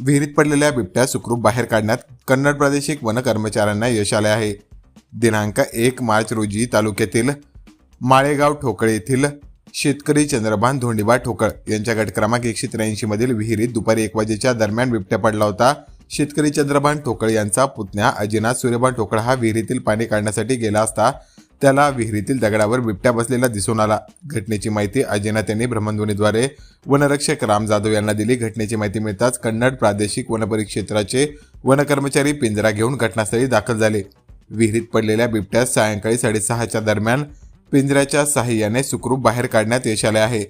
विहिरीत पडलेल्या बिबट्या सुखरूप बाहेर काढण्यात कन्नड प्रादेशिक वन कर्मचाऱ्यांना यश आले आहे. दिनांक एक मार्च रोजी तालुक्यातील माळेगाव ठोकळे येथील शेतकरी चंद्रभान धोंडीबा ठोकळ यांच्या गट क्रमांक एकशे त्र्याऐंशी मधील विहिरीत दुपारी एक वाजेच्या दरम्यान बिबट्या पडला होता. शेतकरी चंद्रभान ठोकळ यांचा पुतण्या अजिनाथ सूर्यभान ठोकळ हा विहिरीतील पाणी काढण्यासाठी गेला असता त्याला विहिरीतील दगडावर बिबट्या बसलेला दिसून आला. घटनेची माहिती अजिनाथ यांनी भ्रमणध्वनीद्वारे वनरक्षक राम जाधव यांना दिली. घटनेची माहिती मिळताच कन्नड प्रादेशिक वनपरिक्षेत्राचे वनकर्मचारी पिंजरा घेऊन घटनास्थळी दाखल झाले. विहिरीत पडलेल्या बिबट्यास सायंकाळी साडेसहाच्या दरम्यान पिंजऱ्याच्या सहाय्याने सुखरूप बाहेर काढण्यात यश आले आहे.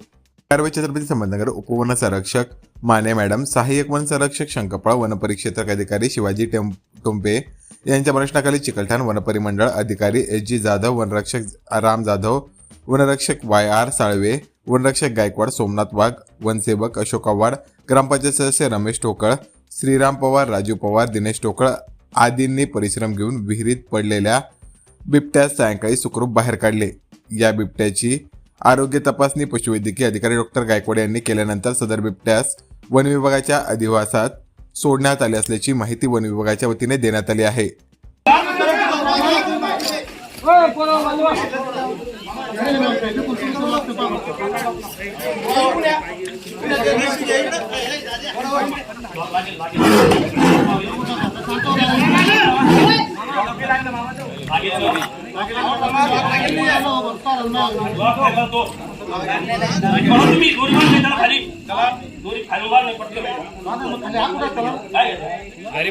कारवाई छत्रपती संबंधनगर उपवन संरक्षक माने मॅडम सहाय्यक वन संरक्षक शंकपाळ वनपरिक्षेत्रक अधिकारी शिवाजी टेम टोंपे यांच्या प्रश्नाखाली चिकलठाण वनपरिमंडळ अधिकारी एस जी जाधव वनरक्षक राम जाधव वनरक्षक वाय आर साळवे वनरक्षक गायकवाड सोमनाथ वाघ वनसेवक अशोक आव्हाड ग्रामपंचायत सदस्य रमेश टोकळ श्रीराम पवार राजू पवार दिनेश टोकळ आदींनी परिश्रम घेऊन विहिरीत पडलेल्या बिबट्यास सायंकाळी सुखरूप बाहेर काढले. या बिबट्याची आरोग्य तपासणी पशुवैद्यकीय अधिकारी डॉक्टर गायकवाड यांनी केल्यानंतर सदर बिबट्यास वन विभागाच्या अधिवासात सोडण्यात आले असल्याची माहिती वन विभागाच्या वतीने देण्यात आली आहे. तुम्ही दोरी मारली त्याला खाली. दोरी खाली मार नाही पटकन काय अरे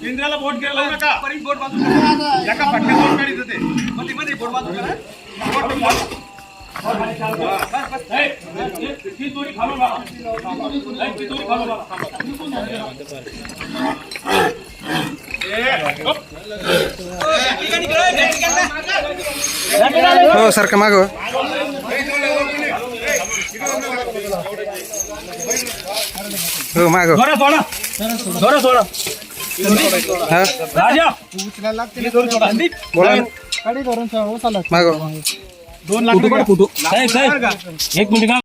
केंद्राला बोट घ्यायला लावू नका. परी बोट बाजू. एका फटक्यात बोट काढीत होते. मध्ये मध्ये बोट बाजू करा. हो सारखं माग. हो माग. सोडा सोडा सोडा सोडा हा राजा बोला ना. माग साहेब साहेब. एक मिनिट का